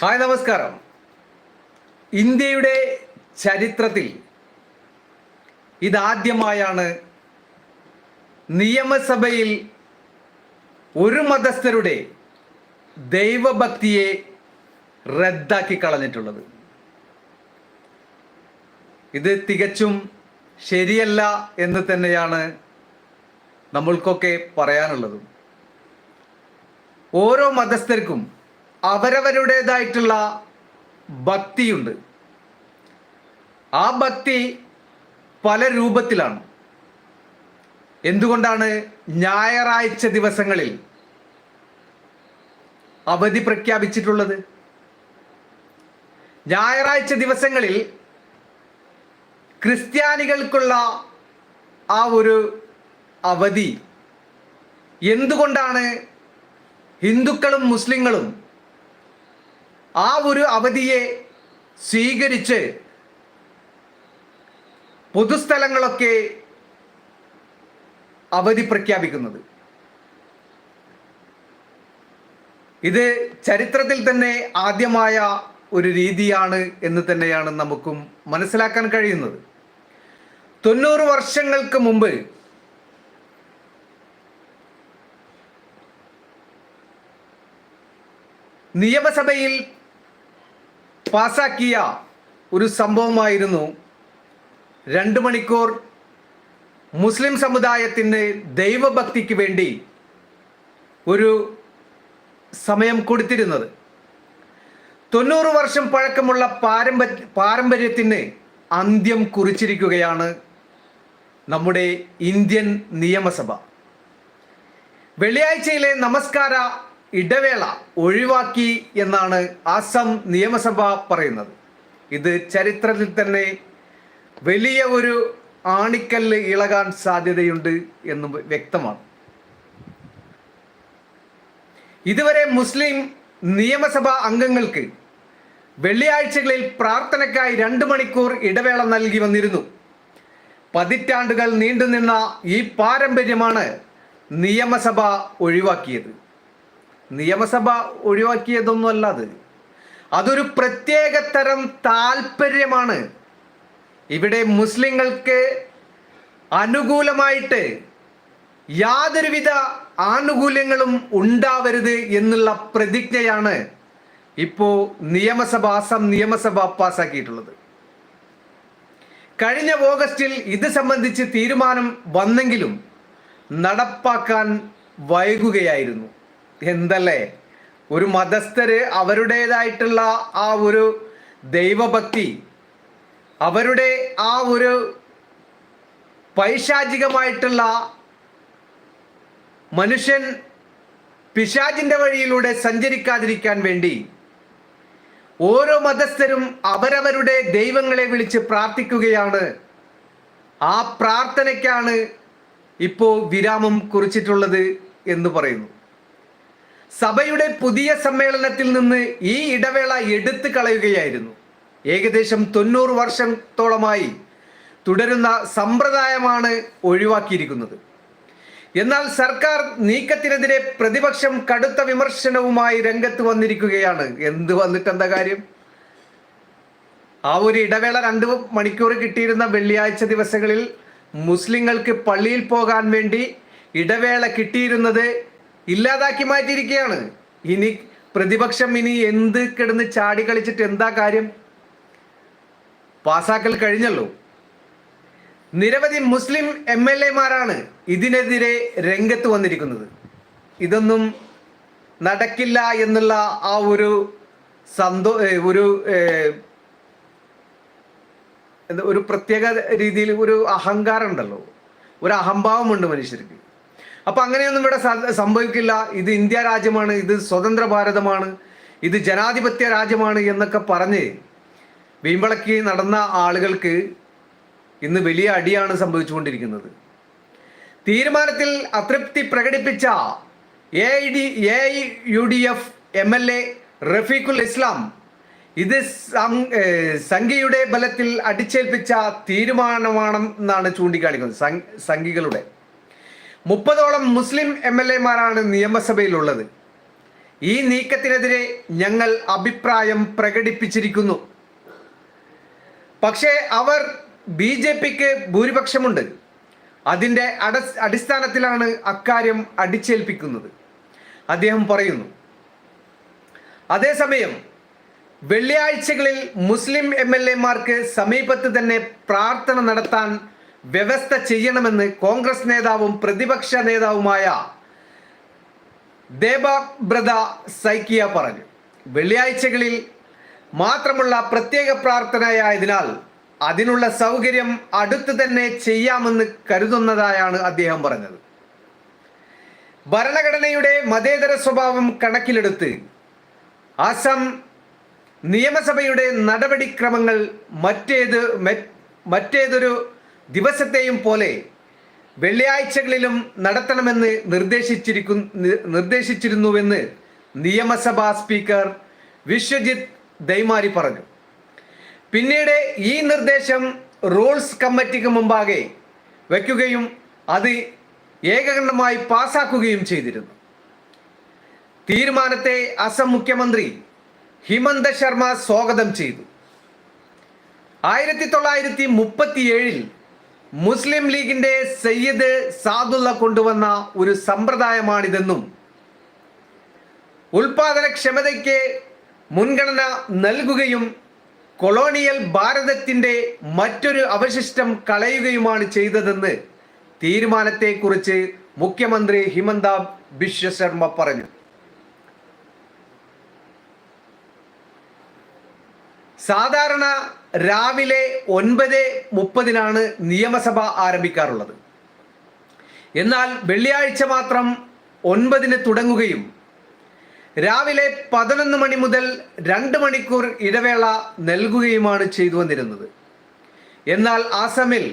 Hi നമസ്കാരം. ഇന്ത്യയുടെ ചരിത്രത്തിൽ ഇതാദ്യമായാണ് നിയമസഭയിൽ ഒരു മതസ്ഥരുടെ ദൈവഭക്തിയെ റദ്ദാക്കി കളഞ്ഞിട്ടുള്ളത്. ഇത് തികച്ചും ശരിയല്ല എന്ന് തന്നെയാണ് നമ്മൾക്കൊക്കെ പറയാനുള്ളതും. ഓരോ മതസ്ഥർക്കും അവരവരുടേതായിട്ടുള്ള ഭക്തിയുണ്ട്. ആ ഭക്തി പല രൂപത്തിലാണ്. എന്തുകൊണ്ടാണ് ഞായറാഴ്ച ദിവസങ്ങളിൽ അവധി പ്രഖ്യാപിച്ചിട്ടുള്ളത്? ഞായറാഴ്ച ദിവസങ്ങളിൽ ക്രിസ്ത്യാനികൾക്കുള്ള ആ ഒരു അവധി. എന്തുകൊണ്ടാണ് ഹിന്ദുക്കളും മുസ്ലിങ്ങളും ആ ഒരു അവധിയെ സ്വീകരിച്ച് പൊതുസ്ഥലങ്ങളൊക്കെ അവധി പ്രഖ്യാപിക്കുന്നത്. ഇത് ചരിത്രത്തിൽ തന്നെ ആദ്യമായ ഒരു രീതിയാണ് എന്ന് തന്നെയാണ് നമുക്കും മനസ്സിലാക്കാൻ കഴിയുന്നത്. തൊണ്ണൂറ് വർഷങ്ങൾക്ക് മുമ്പ് നിയമസഭയിൽ പാസാക്കിയ ഒരു സംഭവമായിരുന്നു രണ്ട് മണിക്കൂർ മുസ്ലിം സമുദായത്തിന്റെ ദൈവഭക്തിക്ക് വേണ്ടി ഒരു സമയം കൊടുത്തിരുന്നത്. തൊണ്ണൂറ് വർഷം പഴക്കമുള്ള പാരമ്പര്യ പാരമ്പര്യത്തിന് അന്ത്യം കുറിച്ചിരിക്കുകയാണ് നമ്മുടെ ഇന്ത്യൻ നിയമസഭ. വെള്ളിയാഴ്ചയിലെ നമസ്കാര ഇടവേള ഒഴിവാക്കി എന്നാണ് ആസം നിയമസഭ പറയുന്നത്. ഇത് ചരിത്രത്തിൽ തന്നെ വലിയ ഒരു ആണിക്കല്ല് ഇളകാൻ സാധ്യതയുണ്ട് എന്ന് വ്യക്തമാണ്. ഇതുവരെ മുസ്ലിം നിയമസഭാ അംഗങ്ങൾക്ക് വെള്ളിയാഴ്ചകളിൽ പ്രാർത്ഥനയ്ക്കായി രണ്ട് മണിക്കൂർ ഇടവേള നൽകി വന്നിരുന്നു. പതിറ്റാണ്ടുകൾ നീണ്ടുനിന്ന ഈ പാരമ്പര്യമാണ് നിയമസഭ ഒഴിവാക്കിയത്. നിയമസഭ ഒഴിവാക്കിയതൊന്നും അല്ല അത് അതൊരു പ്രത്യേക തരം താല്പര്യമാണ്. ഇവിടെ മുസ്ലിങ്ങൾക്ക് അനുകൂലമായിട്ട് യാതൊരുവിധ ആനുകൂല്യങ്ങളും ഉണ്ടാവരുത് എന്നുള്ള പ്രതിജ്ഞയാണ് ഇപ്പോ നിയമസഭ അസം നിയമസഭ പാസ്സാക്കിയിട്ടുള്ളത് കഴിഞ്ഞ ഓഗസ്റ്റിൽ ഇത് സംബന്ധിച്ച് തീരുമാനം വന്നെങ്കിലും നടപ്പാക്കാൻ വൈകുകയായിരുന്നു. എന്തല്ലേ? ഒരു മതസ്ഥര് അവരുടേതായിട്ടുള്ള ആ ഒരു ദൈവഭക്തി അവരുടെ ആ ഒരു പൈശാചികമായിട്ടുള്ള മനുഷ്യൻ പിശാചിന്റെ വഴിയിലൂടെ സഞ്ചരിക്കാതിരിക്കാൻ വേണ്ടി ഓരോ മതസ്ഥരും അവരവരുടെ ദൈവങ്ങളെ വിളിച്ച് പ്രാർത്ഥിക്കുകയാണ്. ആ പ്രാർത്ഥനയ്ക്കാണ് ഇപ്പോൾ വിരാമം കുറിച്ചിട്ടുള്ളത് എന്ന് പറയുന്നു. സഭയുടെ പുതിയ സമ്മേളനത്തിൽ നിന്ന് ഈ ഇടവേള എടുത്തു കളയുകയായിരുന്നു. ഏകദേശം തൊണ്ണൂറ് വർഷത്തോളമായി തുടരുന്ന സമ്പ്രദായമാണ് ഒഴിവാക്കിയിരിക്കുന്നത്. എന്നാൽ സർക്കാർ നീക്കത്തിനെതിരെ പ്രതിപക്ഷം കടുത്ത വിമർശനവുമായി രംഗത്ത് വന്നിരിക്കുകയാണ്. എന്ത് വന്നിട്ട് എന്താ കാര്യം? ആ ഒരു ഇടവേള രണ്ട് മണിക്കൂർ കിട്ടിയിരുന്ന വെള്ളിയാഴ്ച ദിവസങ്ങളിൽ മുസ്ലിങ്ങൾക്ക് പള്ളിയിൽ പോകാൻ വേണ്ടി ഇടവേള കിട്ടിയിരുന്നത് ഇല്ലാതാക്കി മാറ്റിയിരിക്കുകയാണ്. ഇനി പ്രതിപക്ഷം ഇനി എന്ത് കിടന്ന് ചാടി കളിച്ചിട്ട് എന്താ കാര്യം? പാസാക്കൽ കഴിഞ്ഞല്ലോ. നിരവധി മുസ്ലിം എം എൽ എമാരാണ് ഇതിനെതിരെ രംഗത്ത് വന്നിരിക്കുന്നത്. ഇതൊന്നും നടക്കില്ല എന്നുള്ള ആ ഒരു സന്തോ ഒരു ഒരു പ്രത്യേക രീതിയിൽ ഒരു അഹങ്കാരം ഉണ്ടല്ലോ ഒരു അഹംഭാവമുണ്ട് മനുഷ്യർക്ക്. അപ്പൊ അങ്ങനെയൊന്നും ഇവിടെ സംഭവിക്കില്ല. ഇത് ഇന്ത്യ രാജ്യമാണ് ഇത് സ്വതന്ത്ര ഭാരതമാണ് ഇത് ജനാധിപത്യ രാജ്യമാണ് എന്നൊക്കെ പറഞ്ഞ് വീമ്പളക്കി നടന്ന ആളുകൾക്ക് ഇന്ന് വലിയ അടിയാണ് സംഭവിച്ചുകൊണ്ടിരിക്കുന്നത്. തീരുമാനത്തിൽ അതൃപ്തി പ്രകടിപ്പിച്ച A I D A I U D F M L A Rafiqul Islam ഇത് സംഘിയുടെ ബലത്തിൽ അടിച്ചേൽപ്പിച്ച തീരുമാനമാണെന്നാണ് ചൂണ്ടിക്കാണിക്കുന്നത്. സംഘികളുടെ മുപ്പതോളം മുസ്ലിം എം എൽ എമാരാണ് നിയമസഭയിലുള്ളത്. ഈ നീക്കത്തിനെതിരെ ഞങ്ങൾ അഭിപ്രായം പ്രകടിപ്പിച്ചിരിക്കുന്നു. പക്ഷേ അവർ ബി ജെ പിക്ക് ഭൂരിപക്ഷമുണ്ട്. അതിന്റെ അട അടിസ്ഥാനത്തിലാണ് അക്കാര്യം അടിച്ചേൽപ്പിക്കുന്നത്. അദ്ദേഹം പറയുന്നു അതേസമയം വെള്ളിയാഴ്ചകളിൽ മുസ്ലിം എം എൽ എമാർക്ക് സമീപത്ത് തന്നെ പ്രാർത്ഥന നടത്താൻ വ്യവസ്ഥ ചെയ്യണമെന്ന് കോൺഗ്രസ് നേതാവും പ്രതിപക്ഷ നേതാവുമായ ദേബബ്രത സൈക്കിയ പറഞ്ഞു. വെള്ളിയാഴ്ചകളിൽ മാത്രമുള്ള പ്രത്യേക പ്രാർത്ഥനയായതിനാൽ അതിനുള്ള സൗകര്യം അടുത്തു തന്നെ ചെയ്യാമെന്ന് കരുതുന്നതായാണ് അദ്ദേഹം പറഞ്ഞത്. ഭരണഘടനയുടെ മതേതര സ്വഭാവം കണക്കിലെടുത്ത് അസം നിയമസഭയുടെ നടപടിക്രമങ്ങൾ മറ്റേത് മറ്റേതൊരു ദിവസത്തെയും പോലെ വെള്ളിയാഴ്ചകളിലും നടത്തണമെന്ന് നിർദ്ദേശിച്ചിരിക്കു നിർദ്ദേശിച്ചിരുന്നുവെന്ന് നിയമസഭാ സ്പീക്കർ വിശ്വജിത് ദൈമാരി പറഞ്ഞു. പിന്നീട് ഈ നിർദ്ദേശം റൂൾസ് കമ്മിറ്റിക്ക് മുമ്പാകെ വയ്ക്കുകയും അത് ഏകകണ്ഠമായി പാസാക്കുകയും ചെയ്തിരുന്നു. തീരുമാനത്തെ അസം മുഖ്യമന്ത്രി ഹിമന്ത ശർമ്മ സ്വാഗതം ചെയ്തു. ആയിരത്തി തൊള്ളായിരത്തി മുപ്പത്തിയേഴിൽ മുസ്ലിം ലീഗിന്റെ സയ്യിദ് സാദുള്ള കൊണ്ടുവന്ന ഒരു സമ്പ്രദായമാണിതെന്നും ഉൽപാദനക്ഷമതയ്ക്ക് മുൻഗണന നൽകുകയും കൊളോണിയൽ ഭാരതത്തിന്റെ മറ്റൊരു അവശിഷ്ടം കളയുകയുമാണ് ചെയ്തതെന്ന് തീരുമാനത്തെക്കുറിച്ച് മുഖ്യമന്ത്രി ഹിമന്ത ബിശ്വ ശർമ്മ പറഞ്ഞു. സാധാരണ രാവിലെ ഒൻപത് മുപ്പതിനാണ് നിയമസഭ ആരംഭിക്കാറുള്ളത്. എന്നാൽ വെള്ളിയാഴ്ച മാത്രം ഒൻപതിന് തുടങ്ങുകയും രാവിലെ പതിനൊന്ന് മണി മുതൽ രണ്ട് മണിക്കൂർ ഇടവേള നൽകുകയുമാണ് ചെയ്തു വന്നിരുന്നത്. എന്നാൽ ആസമിൽ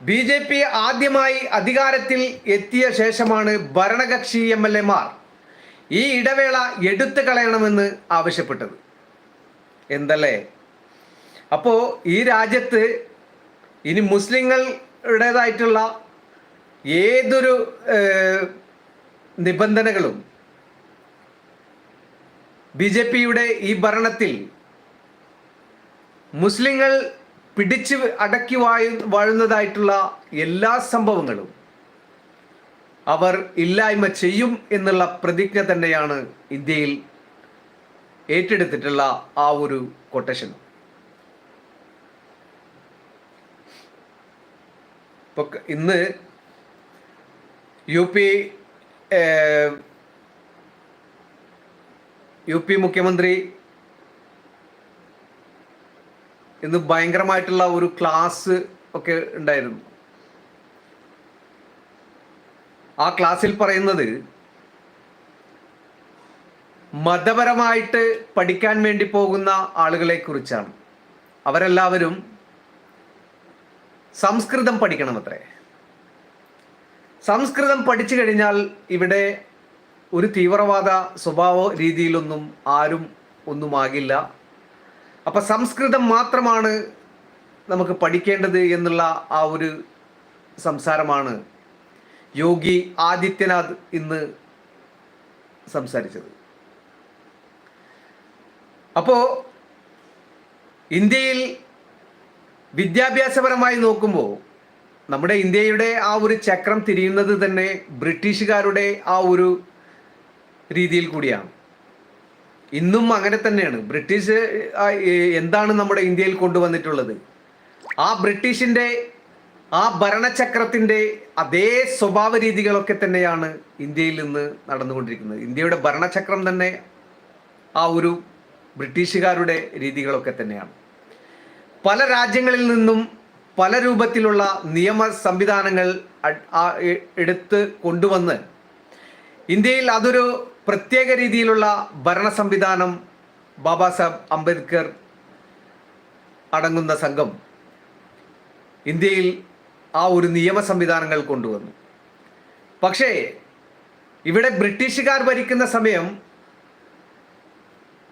ബി ജെ പി ആദ്യമായി അധികാരത്തിൽ എത്തിയ ശേഷമാണ് ഭരണകക്ഷി എം എൽ എമാർ ഈ ഇടവേള എടുത്തു കളയണമെന്ന് ആവശ്യപ്പെട്ടത്. എന്തല്ലേ? അപ്പോൾ ഈ രാജ്യത്ത് ഇനി മുസ്ലിങ്ങളുടേതായിട്ടുള്ള ഏതൊരു നിബന്ധനകളും ബി ജെ പിയുടെ ഈ ഭരണത്തിൽ മുസ്ലിങ്ങൾ പിടിച്ച് അടക്കി വാഴ വാഴുന്നതായിട്ടുള്ള എല്ലാ സംഭവങ്ങളും അവർ ഇല്ലായ്മ ചെയ്യും എന്നുള്ള പ്രതിജ്ഞ തന്നെയാണ് ഇന്ത്യയിൽ ഏറ്റെടുത്തിട്ടുള്ള ആ ഒരു കൊട്ടേഷൻ ഇപ്പോൾ ഇന്ന് യു പി യു പി മുഖ്യമന്ത്രി ഇന്ന് ഭയങ്കരമായിട്ടുള്ള ഒരു ക്ലാസ് ഒക്കെ ഉണ്ടായിരുന്നു. ആ ക്ലാസ്സിൽ പറയുന്നത് മതപരമായിട്ട് പഠിക്കാൻ വേണ്ടി പോകുന്ന ആളുകളെ കുറിച്ചാണ്. അവരെല്ലാവരും സംസ്കൃതം പഠിക്കണം അത്രേ സംസ്കൃതം പഠിച്ചു കഴിഞ്ഞാൽ ഇവിടെ ഒരു തീവ്രവാദ സ്വഭാവ രീതിയിലൊന്നും ആരും ഒന്നും ഒന്നുമാകില്ല. അപ്പം സംസ്കൃതം മാത്രമാണ് നമുക്ക് പഠിക്കേണ്ടത് എന്നുള്ള ആ ഒരു സംസാരമാണ് യോഗി ആദിത്യനാഥ് ഇന്ന് സംസാരിച്ചത്. അപ്പോൾ ഇന്ത്യയിൽ വിദ്യാഭ്യാസപരമായി നോക്കുമ്പോൾ നമ്മുടെ ഇന്ത്യയുടെ ആ ഒരു ചക്രം തിരിയുന്നത് തന്നെ ബ്രിട്ടീഷുകാരുടെ ആ ഒരു രീതിയിൽ കൂടിയാണ്. ഇന്നും അങ്ങനെ തന്നെയാണ്. ബ്രിട്ടീഷ് എന്താണ് നമ്മുടെ ഇന്ത്യയിൽ കൊണ്ടുവന്നിട്ടുള്ളത്? ആ ബ്രിട്ടീഷിന്റെ ആ ഭരണചക്രത്തിന്റെ അതേ സ്വഭാവ രീതികളൊക്കെ തന്നെയാണ് ഇന്ത്യയിൽ നിന്ന് നടന്നുകൊണ്ടിരിക്കുന്നത്. ഇന്ത്യയുടെ ഭരണചക്രം തന്നെ ആ ഒരു ബ്രിട്ടീഷുകാരുടെ രീതികളൊക്കെ തന്നെയാണ്. പല രാജ്യങ്ങളിൽ നിന്നും പല രൂപത്തിലുള്ള നിയമ സംവിധാനങ്ങൾ എടുത്ത് കൊണ്ടുവന്ന് ഇന്ത്യയിൽ അതൊരു പ്രത്യേക രീതിയിലുള്ള ഭരണ സംവിധാനം ബാബാ സാഹബ് അംബേദ്കർ അടങ്ങുന്ന സംഘം ഇന്ത്യയിൽ ആ ഒരു നിയമ സംവിധാനങ്ങൾ കൊണ്ടുവന്നു. പക്ഷേ ഇവിടെ ബ്രിട്ടീഷുകാർ ഭരിക്കുന്ന സമയം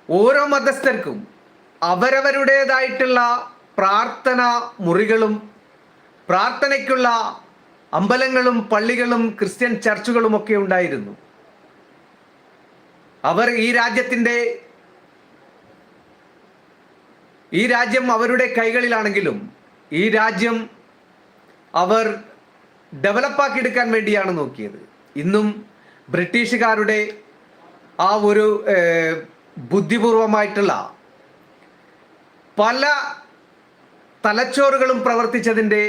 ഓരോ മതസ്ഥർക്കും അവരവരുടേതായിട്ടുള്ള പ്രാർത്ഥന മുറികളും പ്രാർത്ഥനയ്ക്കുള്ള അമ്പലങ്ങളും പള്ളികളും ക്രിസ്ത്യൻ ചർച്ചുകളും ഒക്കെ ഉണ്ടായിരുന്നു. അവർ ഈ രാജ്യത്തിന്റെ ഈ രാജ്യം അവരുടെ കൈകളിലാണെങ്കിലും ഈ രാജ്യം അവർ ഡെവലപ്പാക്കി എടുക്കാൻ വേണ്ടിയാണ് നോക്കിയത്. ഇന്നും ബ്രിട്ടീഷുകാരുടെ ആ ഒരു ബുദ്ധിപൂർവമായിട്ടുള്ള പല തലച്ചോറുകളും പ്രവർത്തിച്ചതിന്റെ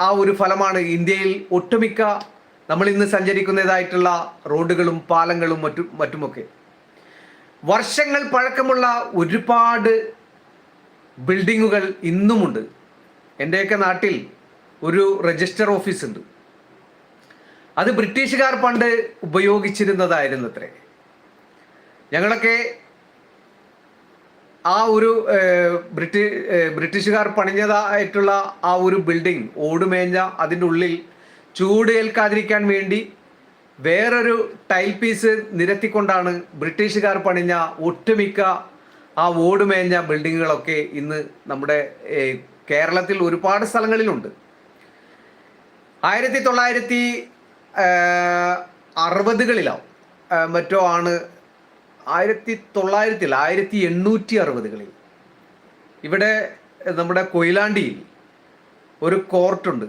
ആ ഒരു ഫലമാണ് ഇന്ത്യയിൽ ഒട്ടുമിക്ക നമ്മൾ ഇന്ന് സഞ്ചരിക്കുന്നതായിട്ടുള്ള റോഡുകളും പാലങ്ങളും മറ്റും മറ്റുമൊക്കെ. വർഷങ്ങൾ പഴക്കമുള്ള ഒരുപാട് ബിൽഡിങ്ങുകൾ ഇന്നുമുണ്ട്. എന്റെയൊക്കെ നാട്ടിൽ ഒരു രജിസ്റ്റർ ഓഫീസ് ഉണ്ട് അത് ബ്രിട്ടീഷുകാർ പണ്ട് ഉപയോഗിച്ചിരുന്നതായിരുന്നു അത്രേ ഞങ്ങളൊക്കെ ആ ഒരു ബ്രിട്ടീഷ് ബ്രിട്ടി ബ്രിട്ടീഷുകാർ പണിഞ്ഞതായിട്ടുള്ള ആ ഒരു ബിൽഡിംഗ് ഓടുമേഞ്ഞ അതിന്റെ ഉള്ളിൽ ചൂട് ഏൽക്കാതിരിക്കാൻ വേണ്ടി വേറൊരു ടൈൽ പീസ് നിരത്തിക്കൊണ്ടാണ് ബ്രിട്ടീഷുകാർ പണിഞ്ഞ ഒട്ടുമിക്ക ആ ഓടുമേഞ്ഞ ബിൽഡിങ്ങുകളൊക്കെ ഇന്ന് നമ്മുടെ കേരളത്തിൽ ഒരുപാട് സ്ഥലങ്ങളിലുണ്ട്. ആയിരത്തി തൊള്ളായിരത്തി അറുപതുകളിലോ മറ്റോ ആണ് ആയിരത്തി തൊള്ളായിരത്തിൽ ആയിരത്തി എണ്ണൂറ്റി അറുപതുകളിൽ. ഇവിടെ നമ്മുടെ കൊയിലാണ്ടിയിൽ ഒരു കോർട്ടുണ്ട്.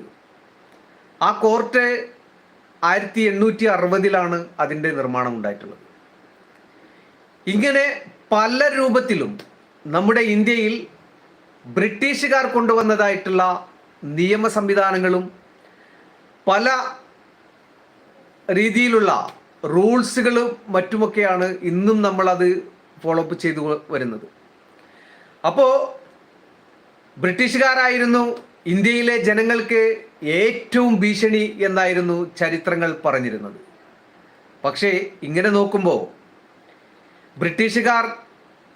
ആ കോർട്ട് ആയിരത്തി എണ്ണൂറ്റി അറുപതിലാണ് അതിന്റെ നിർമ്മാണം ഉണ്ടായിട്ടുള്ളത്. ഇങ്ങനെ പല രൂപത്തിലും നമ്മുടെ ഇന്ത്യയിൽ ബ്രിട്ടീഷുകാർ കൊണ്ടുവന്നതായിട്ടുള്ള നിയമ സംവിധാനങ്ങളും പല രീതിയിലുള്ള റൂൾസുകളും മറ്റുമൊക്കെയാണ് ഇന്നും നമ്മളത് ഫോളോ അപ്പ് ചെയ്തു വരുന്നത്. അപ്പോൾ ബ്രിട്ടീഷുകാരായിരുന്നു ഇന്ത്യയിലെ ജനങ്ങൾക്ക് ഏറ്റവും ഭീഷണി എന്നായിരുന്നു ചരിത്രങ്ങൾ പറഞ്ഞിരുന്നത്. പക്ഷേ ഇങ്ങനെ നോക്കുമ്പോൾ ബ്രിട്ടീഷുകാർ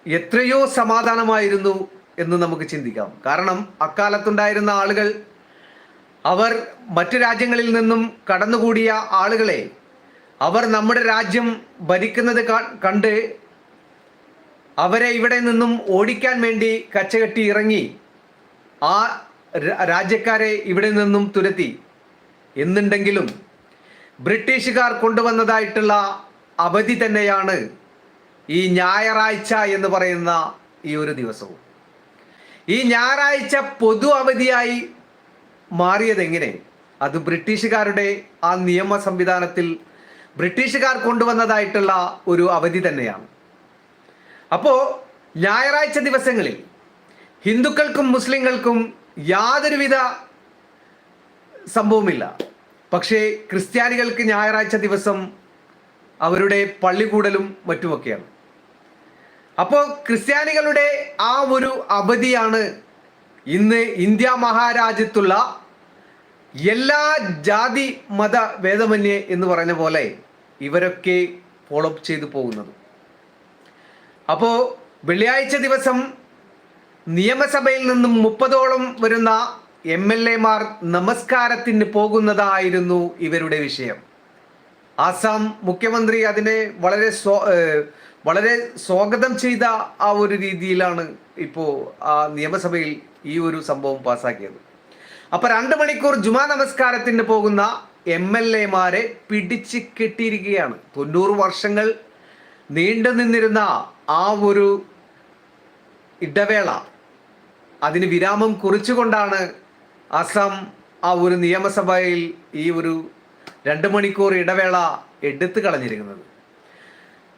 എത്രയോ സമാധാനമായിരുന്നു എന്ന് നമുക്ക് ചിന്തിക്കാം. കാരണം അക്കാലത്തുണ്ടായിരുന്ന ആളുകൾ അവർ മറ്റു രാജ്യങ്ങളിൽ നിന്നും കടന്നുകൂടിയ ആളുകളെ അവർ നമ്മുടെ രാജ്യം ഭരിക്കുന്നത് കണ്ട് അവരെ ഇവിടെ നിന്നും ഓടിക്കാൻ വേണ്ടി കച്ചകെട്ടി ഇറങ്ങി ആ രാജ്യക്കാരെ ഇവിടെ നിന്നും തുരത്തി. എന്നുണ്ടെങ്കിലും ബ്രിട്ടീഷുകാർ കൊണ്ടുവന്നതായിട്ടുള്ള അവധി തന്നെയാണ് ഈ ഞായറാഴ്ച എന്ന് പറയുന്ന ഈ ഒരു ദിവസവും. ഈ ഞായറാഴ്ച പൊതു അവധിയായി മാറിയതെങ്ങനെ? അത് ബ്രിട്ടീഷുകാരുടെ ആ നിയമ സംവിധാനത്തിൽ ബ്രിട്ടീഷുകാർ കൊണ്ടുവന്നതായിട്ടുള്ള ഒരു അവധി തന്നെയാണ്. അപ്പോൾ ഞായറാഴ്ച ദിവസങ്ങളിൽ ഹിന്ദുക്കൾക്കും മുസ്ലിങ്ങൾക്കും യാതൊരുവിധ സംഭവമില്ല. പക്ഷേ ക്രിസ്ത്യാനികൾക്ക് ഞായറാഴ്ച ദിവസം അവരുടെ പള്ളിക്കൂടലും മറ്റുമൊക്കെയാണ്. അപ്പോൾ ക്രിസ്ത്യാനികളുടെ ആ ഒരു അവധിയാണ് ഇന്ന് ഇന്ത്യ മഹാരാജ്യത്തുള്ള എല്ലാ ജാതി മത ഭേദമന്യേ എന്ന് പറഞ്ഞ പോലെ ഇവരൊക്കെ ഫോളോ അപ്പ് ചെയ്തു പോകുന്നത്. അപ്പോൾ വെള്ളിയാഴ്ച ദിവസം നിയമസഭയിൽ നിന്നും മുപ്പതോളം വരുന്ന എം എൽ എമാർ നമസ്കാരത്തിന് പോകുന്നതായിരുന്നു ഇവരുടെ വിഷയം. ആസാം മുഖ്യമന്ത്രി അതിനെ വളരെ വളരെ സ്വാഗതം ചെയ്ത ആ ഒരു രീതിയിലാണ് ഇപ്പോൾ ആ നിയമസഭയിൽ ഈ ഒരു സംഭവം പാസ്സാക്കിയത് അപ്പോൾ രണ്ട് മണിക്കൂർ ജുമാ നമസ്കാരത്തിന് പോകുന്ന എം എൽ എമാരെ പിടിച്ച് കെട്ടിയിരിക്കുകയാണ്. തൊണ്ണൂറ് വർഷങ്ങൾ നീണ്ടു നിന്നിരുന്ന ആ ഒരു ഇടവേള അതിന് വിരാമം കുറിച്ചുകൊണ്ടാണ് അസം ആ ഒരു നിയമസഭയിൽ ഈ ഒരു രണ്ട് മണിക്കൂർ ഇടവേള എടുത്തു കളഞ്ഞിരിക്കുന്നത്.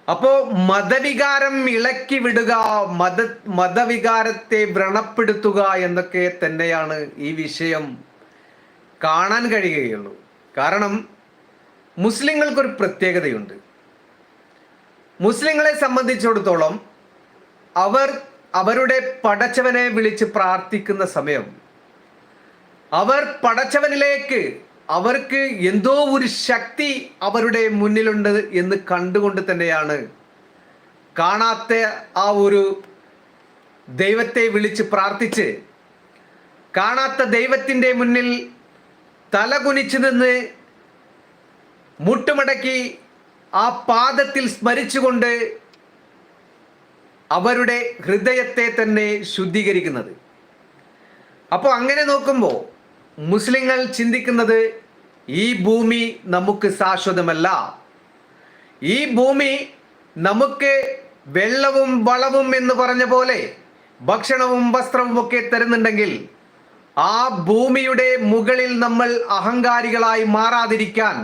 അപ്പോൾ മതവികാരം ഇളക്കി വിടുക മത മതവികാരത്തെ വ്രണപ്പെടുത്തുക എന്നൊക്കെ തന്നെയാണ് ഈ വിഷയം കാണാൻ കഴിയുകയുള്ളൂ. കാരണം മുസ്ലിങ്ങൾക്കൊരു പ്രത്യേകതയുണ്ട്. മുസ്ലിങ്ങളെ സംബന്ധിച്ചിടത്തോളം അവർ അവരുടെ പടച്ചവനെ വിളിച്ച് പ്രാർത്ഥിക്കുന്ന സമയം അവർ പടച്ചവനിലേക്ക് അവർക്ക് എന്തോ ഒരു ശക്തി അവരുടെ മുന്നിലുണ്ട് എന്ന് കണ്ടുകൊണ്ട് തന്നെയാണ് കാണാത്ത ആ ഒരു ദൈവത്തെ വിളിച്ച് പ്രാർത്ഥിച്ച് കാണാത്ത ദൈവത്തിന്റെ മുന്നിൽ തലകുനിച്ചു നിന്ന് മുട്ടുമടക്കി ആ പാദത്തിൽ സ്മരിച്ചുകൊണ്ട് അവരുടെ ഹൃദയത്തെ തന്നെ ശുദ്ധീകരിക്കുന്നത്. അപ്പോൾ അങ്ങനെ നോക്കുമ്പോൾ മുസ്ലിങ്ങൾ ചിന്തിക്കുന്നത് ഈ ഭൂമി നമുക്ക് ശാശ്വതമല്ല. ഈ ഭൂമി നമുക്ക് വെള്ളവും വളവും എന്ന് പറഞ്ഞ പോലെ ഭക്ഷണവും വസ്ത്രവും ഒക്കെ തരുന്നുണ്ടെങ്കിൽ ആ ഭൂമിയുടെ മുകളിൽ നമ്മൾ അഹങ്കാരികളായി മാറാതിരിക്കാൻ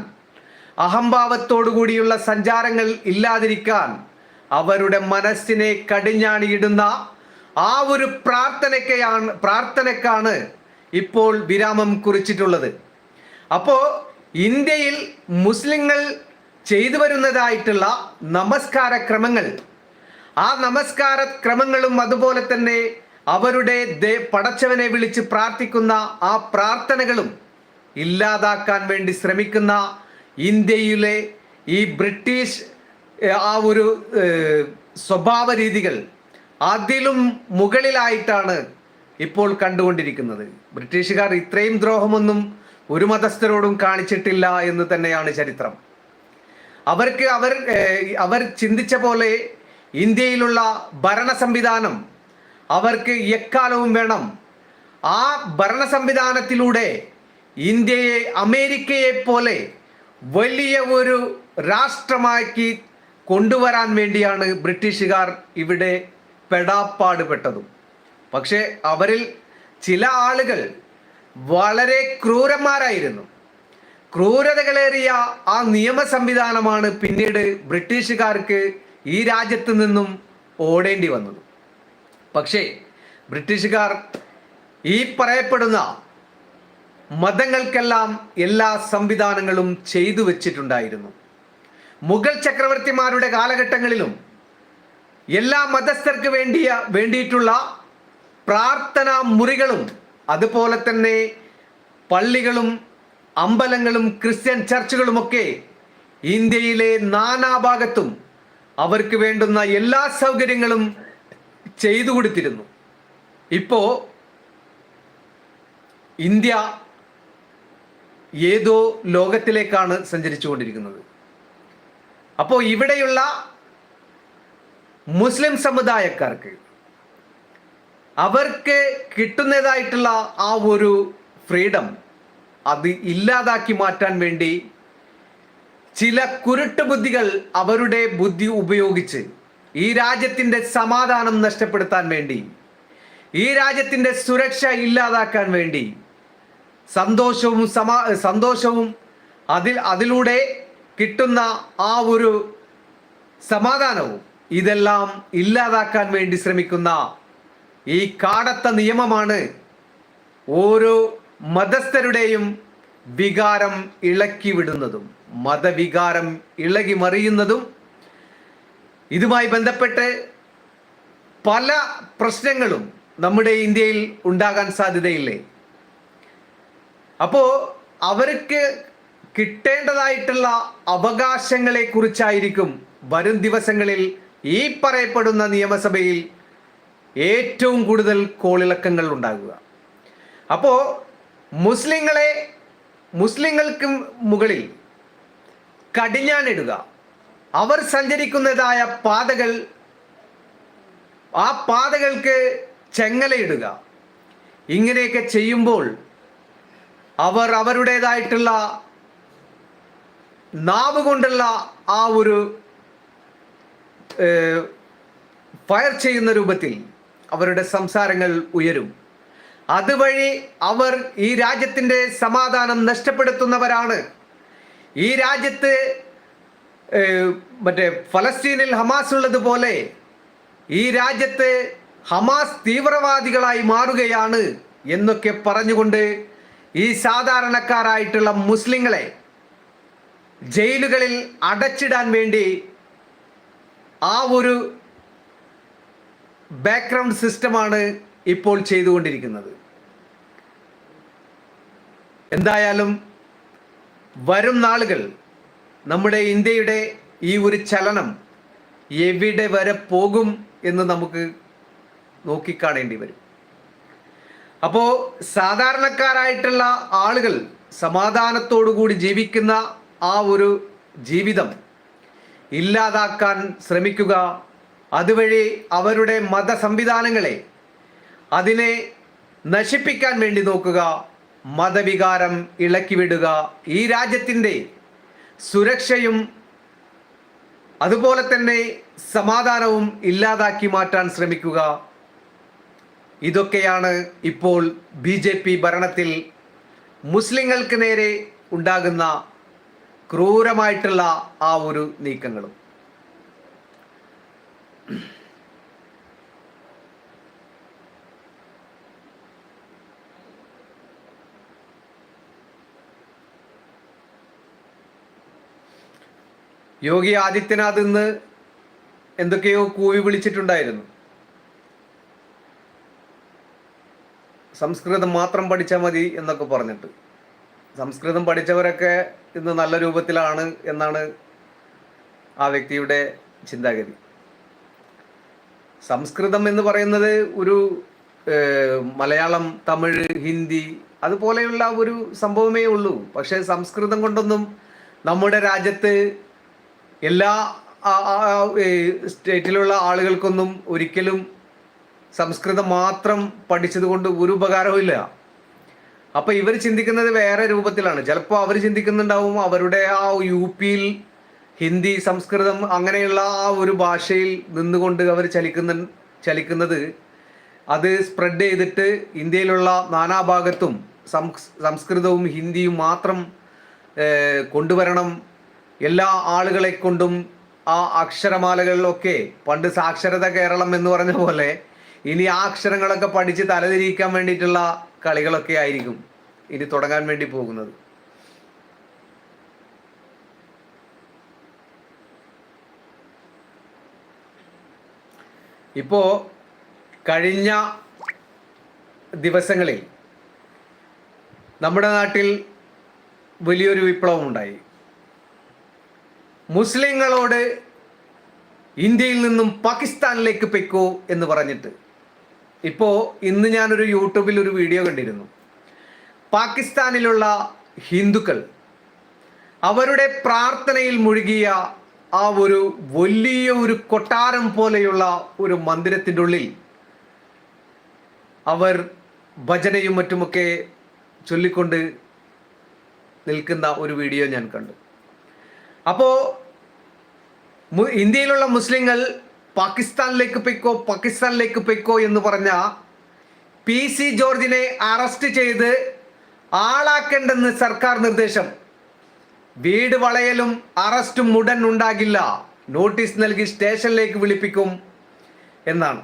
അഹംഭാവത്തോടു കൂടിയുള്ള സഞ്ചാരങ്ങൾ ഇല്ലാതിരിക്കാൻ അവരുടെ മനസ്സിനെ കടിഞ്ഞാണിയിടുന്ന ആ ഒരു പ്രാർത്ഥനയ്ക്കാണ് പ്രാർത്ഥനയ്ക്കാണ് ഇപ്പോൾ വിരാമം കുറിച്ചിട്ടുള്ളത്. അപ്പോൾ ഇന്ത്യയിൽ മുസ്ലിങ്ങൾ ചെയ്തു വരുന്നതായിട്ടുള്ള നമസ്കാര ക്രമങ്ങൾ ആ നമസ്കാര ക്രമങ്ങളും അതുപോലെ തന്നെ അവരുടെ പടച്ചവനെ വിളിച്ച് പ്രാർത്ഥിക്കുന്ന ആ പ്രാർത്ഥനകളും ഇല്ലാതാക്കാൻ വേണ്ടി ശ്രമിക്കുന്ന ഇന്ത്യയിലെ ഈ ബ്രിട്ടീഷ് ആ ഒരു സ്വഭാവ രീതികൾ അതിലും മുകളിലായിട്ടാണ് ഇപ്പോൾ കണ്ടുകൊണ്ടിരിക്കുന്നത്. ബ്രിട്ടീഷുകാർ ഇത്രയും ദ്രോഹമൊന്നും ഒരു മതസ്ഥരോടും കാണിച്ചിട്ടില്ല എന്ന് തന്നെയാണ് ചരിത്രം. അവർക്ക് അവർ അവർ ചിന്തിച്ച പോലെ ഇന്ത്യയിലുള്ള ഭരണ സംവിധാനം അവർക്ക് എക്കാലവും വേണം. ആ ഭരണ സംവിധാനത്തിലൂടെ ഇന്ത്യയെ അമേരിക്കയെ പോലെ വലിയ ഒരു രാഷ്ട്രമാക്കി കൊണ്ടുവരാൻ വേണ്ടിയാണ് ബ്രിട്ടീഷുകാർ ഇവിടെ പെടാപ്പാട് പെട്ടതും പക്ഷേ അവരിൽ ചില ആളുകൾ വളരെ ക്രൂരന്മാരായിരുന്നു. ക്രൂരതകളേറിയ ആ നിയമ സംവിധാനമാണ് പിന്നീട് ബ്രിട്ടീഷുകാർക്ക് ഈ രാജ്യത്ത് നിന്നും ഓടേണ്ടി വന്നത്. പക്ഷേ ബ്രിട്ടീഷുകാർ ഈ പറയപ്പെടുന്ന മതങ്ങൾക്കെല്ലാം എല്ലാ സംവിധാനങ്ങളും ചെയ്തു വച്ചിട്ടുണ്ടായിരുന്നു. മുഗൾ ചക്രവർത്തിമാരുടെ കാലഘട്ടങ്ങളിലും എല്ലാ മതസ്ഥർക്ക് വേണ്ടിയ വേണ്ടിയിട്ടുള്ള പ്രാർത്ഥനാ മുറികളും അതുപോലെ തന്നെ പള്ളികളും അമ്പലങ്ങളും ക്രിസ്ത്യൻ ചർച്ചുകളുമൊക്കെ ഇന്ത്യയിലെ നാനാഭാഗത്തും അവർക്ക് വേണ്ടുന്ന എല്ലാ സൗകര്യങ്ങളും ചെയ്തു കൊടുത്തിരുന്നു. ഇപ്പോ ഇന്ത്യ ഏതോ ലോകത്തിലേക്കാണ് സഞ്ചരിച്ചുകൊണ്ടിരിക്കുന്നത് അപ്പോൾ ഇവിടെയുള്ള മുസ്ലിം സമുദായക്കാർക്ക് അവർക്ക് കിട്ടുന്നതായിട്ടുള്ള ആ ഒരു ഫ്രീഡം അത് ഇല്ലാതാക്കി മാറ്റാൻ വേണ്ടി ചില കുരുട്ട് ബുദ്ധികൾ അവരുടെ ബുദ്ധി ഉപയോഗിച്ച് ഈ രാജ്യത്തിന്റെ സമാധാനം നഷ്ടപ്പെടുത്താൻ വേണ്ടി ഈ രാജ്യത്തിന്റെ സുരക്ഷ ഇല്ലാതാക്കാൻ വേണ്ടി സന്തോഷവും സമാ സന്തോഷവും അതിൽ അതിലൂടെ കിട്ടുന്ന ആ ഒരു സമാധാനവും ഇതെല്ലാം ഇല്ലാതാക്കാൻ വേണ്ടി ശ്രമിക്കുന്ന ഈ കാടത്ത നിയമമാണ് ഓരോ മതസ്ഥരുടെയും വികാരം ഇളക്കി വിടുന്നതും മതവികാരം ഇളകി മറിയുന്നതും ഇതുമായി ബന്ധപ്പെട്ട് പല പ്രശ്നങ്ങളും നമ്മുടെ ഇന്ത്യയിൽ ഉണ്ടാകാൻ സാധ്യതയില്ലേ? അപ്പോൾ അവർക്ക് കിട്ടേണ്ടതായിട്ടുള്ള അവകാശങ്ങളെ കുറിച്ചായിരിക്കും വരും ദിവസങ്ങളിൽ ഈ പറയപ്പെടുന്ന നിയമസഭയിൽ ഏറ്റവും കൂടുതൽ കോളിളക്കങ്ങൾ ഉണ്ടാകുക. അപ്പോൾ മുസ്ലിങ്ങളെ മുസ്ലിങ്ങൾക്കും മുകളിൽ കടിഞ്ഞാണിടുക. അവർ സഞ്ചരിക്കുന്നതായ പാതകൾ ആ പാതകൾക്ക് ചെങ്ങലയിടുക. ഇങ്ങനെയൊക്കെ ചെയ്യുമ്പോൾ അവർ അവരുടേതായിട്ടുള്ള നാവ് കൊണ്ടുള്ള ആ ഒരു ഫയർ ചെയ്യുന്ന രൂപത്തിൽ അവരുടെ സംസാരങ്ങൾ ഉയരും. അതുവഴി അവർ ഈ രാജ്യത്തിന്റെ സമാധാനം നഷ്ടപ്പെടുത്തുന്നവരാണ്. ഈ രാജ്യത്ത് മറ്റേ ഫലസ്തീനിൽ ഹമാസ് ഉള്ളതുപോലെ ഈ രാജ്യത്തെ ഹമാസ് തീവ്രവാദികളായി മാറുകയാണ് എന്നൊക്കെ പറഞ്ഞുകൊണ്ട് ഈ സാധാരണക്കാരായിട്ടുള്ള മുസ്ലിങ്ങളെ ജയിലുകളിൽ അടച്ചിടാൻ വേണ്ടി ആ ഒരു ബാക്ക്ഗ്രൗണ്ട് സിസ്റ്റമാണ് ഇപ്പോൾ ചെയ്തുകൊണ്ടിരിക്കുന്നത്. എന്തായാലും വരും നാളുകൾ നമ്മുടെ ഇന്ത്യയുടെ ഈ ഒരു ചലനം എവിടെ വരെ പോകും എന്ന് നമുക്ക് നോക്കിക്കാണേണ്ടി വരും. അപ്പോൾ സാധാരണക്കാരായിട്ടുള്ള ആളുകൾ കൂടി ജീവിക്കുന്ന ആ ഒരു ജീവിതം ഇല്ലാതാക്കാൻ ശ്രമിക്കുക അതുവഴി അവരുടെ മത സംവിധാനങ്ങളെ അതിനെ നശിപ്പിക്കാൻ വേണ്ടി നോക്കുക മതവികാരം ഇളക്കിവിടുക ഈ രാജ്യത്തിന്റെ സുരക്ഷയും അതുപോലെ തന്നെ സമാധാനവും ഇല്ലാതാക്കി മാറ്റാൻ ശ്രമിക്കുക. ഇതൊക്കെയാണ് ഇപ്പോൾ ബി ജെ പി ഭരണത്തിൽ മുസ്ലിങ്ങൾക്ക് നേരെ ഉണ്ടാകുന്ന ക്രൂരമായിട്ടുള്ള ആ ഒരു നീക്കങ്ങളും. യോഗി ആദിത്യനാഥ് ഇന്ന് എന്തൊക്കെയോ കൂവി വിളിച്ചിട്ടുണ്ടായിരുന്നു. സംസ്കൃതം മാത്രം പഠിച്ചാൽ മതി എന്നൊക്കെ പറഞ്ഞിട്ട്. സംസ്കൃതം പഠിച്ചവരൊക്കെ ഇന്ന് നല്ല രൂപത്തിലാണ് എന്നാണ് ആ വ്യക്തിയുടെ ചിന്താഗതി. സംസ്കൃതം എന്ന് പറയുന്നത് ഒരു മലയാളം തമിഴ് ഹിന്ദി അതുപോലെയുള്ള ഒരു സംഭവമേ ഉള്ളൂ. പക്ഷേ സംസ്കൃതം കൊണ്ടൊന്നും നമ്മുടെ രാജ്യത്ത് എല്ലാ സ്റ്റേറ്റിലുള്ള ആളുകൾക്കൊന്നും ഒരിക്കലും സംസ്കൃതം മാത്രം പഠിച്ചതുകൊണ്ട് ഒരു ഉപകാരവും അപ്പൊ ഇവർ ചിന്തിക്കുന്നത് വേറെ രൂപത്തിലാണ്. ചിലപ്പോൾ അവർ ചിന്തിക്കുന്നുണ്ടാവും അവരുടെ ആ യു പിയിൽ ഹിന്ദി സംസ്കൃതം അങ്ങനെയുള്ള ആ ഒരു ഭാഷയിൽ നിന്നുകൊണ്ട് അവർ ചലിക്കുന്ന ചലിക്കുന്നത് അത് സ്പ്രെഡ് ചെയ്തിട്ട് ഇന്ത്യയിലുള്ള നാനാഭാഗത്തും സംസ് സംസ്കൃതവും ഹിന്ദിയും മാത്രം കൊണ്ടുവരണം എല്ലാ ആളുകളെ കൊണ്ടും ആ അക്ഷരമാലകളിലൊക്കെ പണ്ട് സാക്ഷരത കേരളം എന്ന് പറഞ്ഞ പോലെ ഇനി ആ അക്ഷരങ്ങളൊക്കെ പഠിച്ച് തലതിരിക്കാൻ വേണ്ടിയിട്ടുള്ള കളികളൊക്കെ ആയിരിക്കും ഇനി തുടങ്ങാൻ വേണ്ടി പോകുന്നത്. ഇപ്പോ കഴിഞ്ഞ ദിവസങ്ങളിൽ നമ്മുടെ നാട്ടിൽ വലിയൊരു വിപ്ലവം ഉണ്ടായി മുസ്ലിങ്ങളോട് ഇന്ത്യയിൽ നിന്നും പാകിസ്ഥാനിലേക്ക് പൊയ്ക്കോ എന്ന് പറഞ്ഞിട്ട്. ഇപ്പോൾ ഇന്ന് ഞാനൊരു യൂട്യൂബിൽ ഒരു വീഡിയോ കണ്ടിരുന്നു. പാകിസ്ഥാനിലുള്ള ഹിന്ദുക്കൾ അവരുടെ പ്രാർത്ഥനയിൽ മുഴുകിയ ആ ഒരു വലിയ ഒരു കൊട്ടാരം പോലെയുള്ള ഒരു മന്ദിരത്തിന്റെ ഉള്ളിൽ അവർ ഭജനയും മറ്റുമൊക്കെ ചൊല്ലിക്കൊണ്ട് നിൽക്കുന്ന ഒരു വീഡിയോ ഞാൻ കണ്ടു. അപ്പോൾ ഇന്ത്യയിലുള്ള മുസ്ലിങ്ങൾ പാകിസ്ഥാനിലേക്ക് പൊയ്ക്കോ പാകിസ്ഥാനിലേക്ക് പൊയ്ക്കോ എന്ന് പറഞ്ഞ പി സി ജോർജിനെ അറസ്റ്റ് ചെയ്ത് ആളാക്കേണ്ടെന്ന് സർക്കാർ നിർദ്ദേശം. വീട് വളയലും അറസ്റ്റും ഉടൻ ഉണ്ടാകില്ല. നോട്ടീസ് നൽകി സ്റ്റേഷനിലേക്ക് വിളിപ്പിക്കും എന്നാണ്.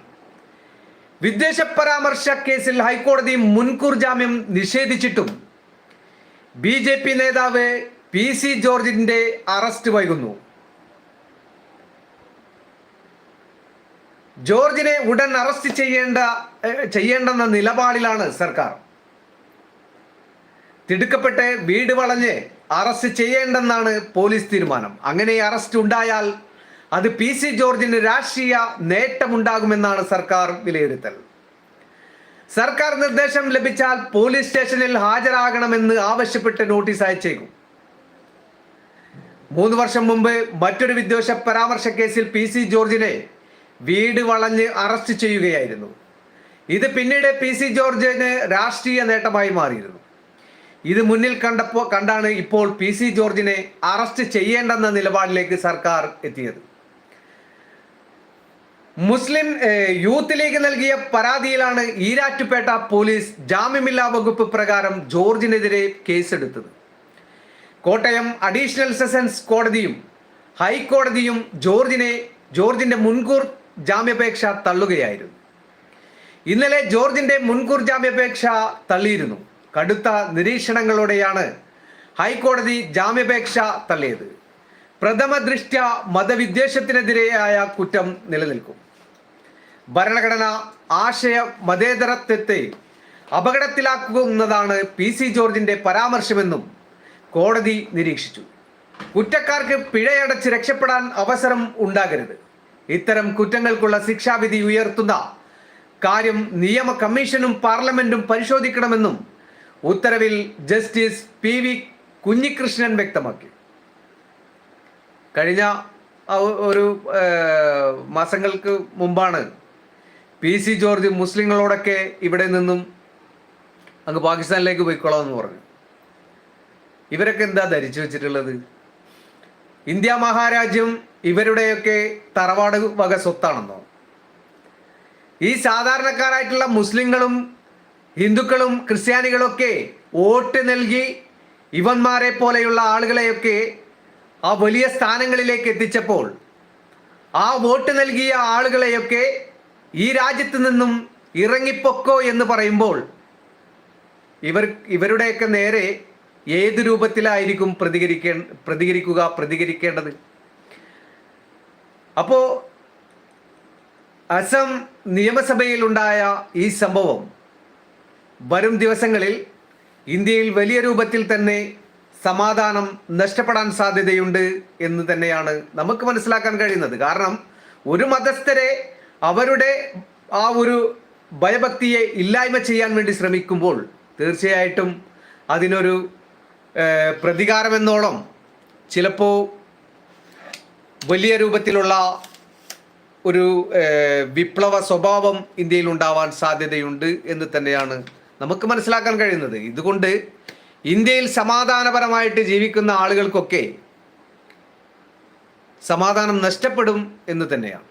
വിദ്വേഷ പരാമർശ കേസിൽ ഹൈക്കോടതി മുൻകൂർ ജാമ്യം നിഷേധിച്ചിട്ടും ബി നേതാവ് പി സി ജോർജിന്റെ അറസ്റ്റ് വൈകുന്നു. ജോർജിനെ ഉടൻ അറസ്റ്റ് ചെയ്യേണ്ട ചെയ്യേണ്ടെന്ന നിലപാടിലാണ് സർക്കാർ. തിടുക്കപ്പെട്ട് വീട് വളഞ്ഞ് അറസ്റ്റ് ചെയ്യേണ്ടെന്നാണ് പോലീസ് തീരുമാനം. അങ്ങനെ അറസ്റ്റ് ഉണ്ടായാൽ അത് പി സി ജോർജിന് രാഷ്ട്രീയ നേട്ടമുണ്ടാകുമെന്നാണ് സർക്കാർ വിലയിരുത്തൽ. സർക്കാർ നിർദ്ദേശം ലഭിച്ചാൽ പോലീസ് സ്റ്റേഷനിൽ ഹാജരാകണമെന്ന് ആവശ്യപ്പെട്ട് നോട്ടീസ് അയച്ചേക്കും. മൂന്ന് വർഷം മുമ്പ് മറ്റൊരു വിദ്വേഷ പരാമർശ കേസിൽ പി സി ജോർജിനെ വീട് വളഞ്ഞ് അറസ്റ്റ് ചെയ്യുകയായിരുന്നു. ഇത് പിന്നീട് പി സി ജോർജിന് രാഷ്ട്രീയ നേട്ടമായി മാറിയിരുന്നു. ഇത് മുന്നിൽ കണ്ടപ്പോൾ കണ്ടാണ് ഇപ്പോൾ പി സി ജോർജിനെ അറസ്റ്റ് ചെയ്യേണ്ടെന്ന നിലപാടിലേക്ക് സർക്കാർ എത്തിയത്. മുസ്ലിം യൂത്ത് ലീഗ് നൽകിയ പരാതിയിലാണ് ഈരാറ്റുപേട്ട പോലീസ് ജാമ്യമില്ലാ വകുപ്പ് പ്രകാരം ജോർജിനെതിരെ കേസെടുത്തത്. കോട്ടയം അഡീഷണൽ സെഷൻസ് കോടതിയും ഹൈക്കോടതിയും ജോർജിനെ ജോർജിന്റെ മുൻകൂർ ജാമ്യാപേക്ഷ തള്ളുകയായിരുന്നു. ഇന്നലെ ജോർജിന്റെ മുൻകൂർ ജാമ്യാപേക്ഷ തള്ളിയിരുന്നു. കടുത്ത നിരീക്ഷണങ്ങളോടെയാണ് ഹൈക്കോടതി ജാമ്യാപേക്ഷ തള്ളിയത്. പ്രഥമ ദൃഷ്ട്യ മതവിദ്വേഷത്തിനെതിരെയായ കുറ്റം നിലനിൽക്കും. ഭരണഘടന ആശയ മതേതരത്വത്തെ അപകടത്തിലാക്കുന്നതാണ് പി സി ജോർജിന്റെ പരാമർശമെന്നും കോടതി നിരീക്ഷിച്ചു. കുറ്റക്കാർക്ക് പിഴയടച്ച് രക്ഷപ്പെടാൻ അവസരം ഉണ്ടാകരുത്. ഇത്തരം കുറ്റങ്ങൾക്കുള്ള ശിക്ഷാവിധി ഉയർത്തുന്ന കാര്യം നിയമ കമ്മീഷനും പാർലമെന്റും പരിശോധിക്കണമെന്നും ഉത്തരവിൽ ജസ്റ്റിസ് പി വി കുഞ്ഞികൃഷ്ണൻ വ്യക്തമാക്കി. കഴിഞ്ഞ ഒരു മാസങ്ങൾക്ക് മുമ്പാണ് പി സി ജോർജ് മുസ്ലിങ്ങളോടൊക്കെ ഇവിടെ നിന്നും അങ്ങ് പാകിസ്ഥാനിലേക്ക് പോയിക്കോളാം എന്ന് പറഞ്ഞു. ഇവരൊക്കെ എന്താ ധരിച്ചു വെച്ചിട്ടുള്ളത്? ഇന്ത്യ മഹാരാജ്യം ഇവരുടെയൊക്കെ തറവാട് വക സ്വത്താണെന്നോ? ഈ സാധാരണക്കാരായിട്ടുള്ള മുസ്ലിങ്ങളും ഹിന്ദുക്കളും ക്രിസ്ത്യാനികളൊക്കെ വോട്ട് നൽകി ഇവന്മാരെ പോലെയുള്ള ആളുകളെയൊക്കെ ആ വലിയ സ്ഥാനങ്ങളിലേക്ക് എത്തിച്ചപ്പോൾ ആ വോട്ട് നൽകിയ ആളുകളെയൊക്കെ ഈ രാജ്യത്ത് നിന്നും ഇറങ്ങിപ്പൊക്കോ എന്ന് പറയുമ്പോൾ ഇവർ ഇവരുടെയൊക്കെ നേരെ ഏത് രൂപത്തിലായിരിക്കും പ്രതികരിക്കേ പ്രതികരിക്കുക പ്രതികരിക്കേണ്ടത്? അപ്പോൾ അസം നിയമസഭയിലുണ്ടായ ഈ സംഭവം വരും ദിവസങ്ങളിൽ ഇന്ത്യയിൽ വലിയ രൂപത്തിൽ തന്നെ സമാധാനം നഷ്ടപ്പെടാൻ സാധ്യതയുണ്ട് എന്ന് തന്നെയാണ് നമുക്ക് മനസ്സിലാക്കാൻ കഴിയുന്നത്. കാരണം ഒരു മതസ്ഥരെ അവരുടെ ആ ഒരു ഭയഭക്തിയെ ഇല്ലായ്മ ചെയ്യാൻ വേണ്ടി ശ്രമിക്കുമ്പോൾ തീർച്ചയായിട്ടും അതിനൊരു പ്രതികാരമെന്നോളം ചിലപ്പോൾ വലിയ രൂപത്തിലുള്ള ഒരു വിപ്ലവ സ്വഭാവം ഇന്ത്യയിൽ ഉണ്ടാവാൻ സാധ്യതയുണ്ട് എന്ന് തന്നെയാണ് നമുക്ക് മനസ്സിലാക്കാൻ കഴിയുന്നത്. ഇതുകൊണ്ട് ഇന്ത്യയിൽ സമാധാനപരമായിട്ട് ജീവിക്കുന്ന ആളുകൾക്കൊക്കെ സമാധാനം നഷ്ടപ്പെടും എന്ന് തന്നെയാണ്.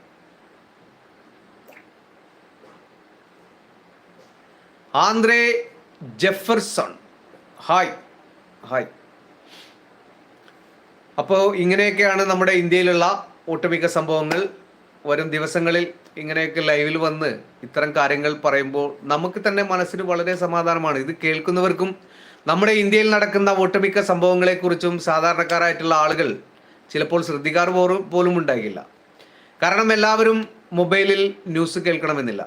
Andre Jefferson. ഹായ്. ഹായ് അപ്പോൾ ഇങ്ങനെയൊക്കെയാണ് നമ്മുടെ ഇന്ത്യയിലുള്ള ഒട്ടുമിക്ക സംഭവങ്ങൾ. വരും ദിവസങ്ങളിൽ ഇങ്ങനെയൊക്കെ ലൈവിൽ വന്ന് ഇത്തരം കാര്യങ്ങൾ പറയുമ്പോൾ നമുക്ക് തന്നെ മനസ്സിന് വളരെ സമാധാനമാണ്. ഇത് കേൾക്കുന്നവർക്കും നമ്മുടെ ഇന്ത്യയിൽ നടക്കുന്ന ഒട്ടുമിക്ക സംഭവങ്ങളെക്കുറിച്ചും സാധാരണക്കാരായിട്ടുള്ള ആളുകൾ ചിലപ്പോൾ ശ്രദ്ധിക്കാറ് പോലും ഉണ്ടാകില്ല കാരണം എല്ലാവരും മൊബൈലിൽ ന്യൂസ് കേൾക്കണമെന്നില്ല.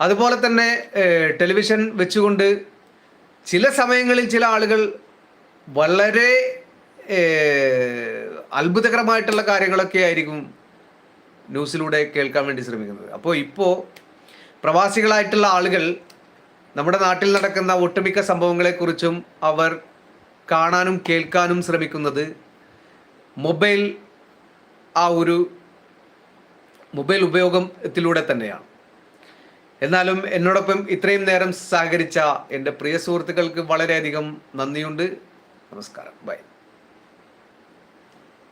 അതുപോലെ തന്നെ ടെലിവിഷൻ വെച്ചുകൊണ്ട് ചില സമയങ്ങളിൽ ചില ആളുകൾ വളരെ അത്ഭുതകരമായിട്ടുള്ള കാര്യങ്ങളൊക്കെ ആയിരിക്കും ന്യൂസിലൂടെ കേൾക്കാൻ വേണ്ടി ശ്രമിക്കുന്നത്. അപ്പോൾ ഇപ്പോൾ പ്രവാസികളായിട്ടുള്ള ആളുകൾ നമ്മുടെ നാട്ടിൽ നടക്കുന്ന ഒട്ടുമിക്ക സംഭവങ്ങളെക്കുറിച്ചും അവർ കാണാനും കേൾക്കാനും ശ്രമിക്കുന്നത് മൊബൈൽ ആ ഒരു മൊബൈൽ ഉപയോഗത്തിലൂടെ തന്നെയാണ്. എന്നാലും എന്നോടൊപ്പം ഇത്രയും നേരം സഹകരിച്ച എന്റെ പ്രിയ സുഹൃത്തുക്കൾക്ക് വളരെയധികം നന്ദിയുണ്ട്. നമസ്കാരം. ബൈ.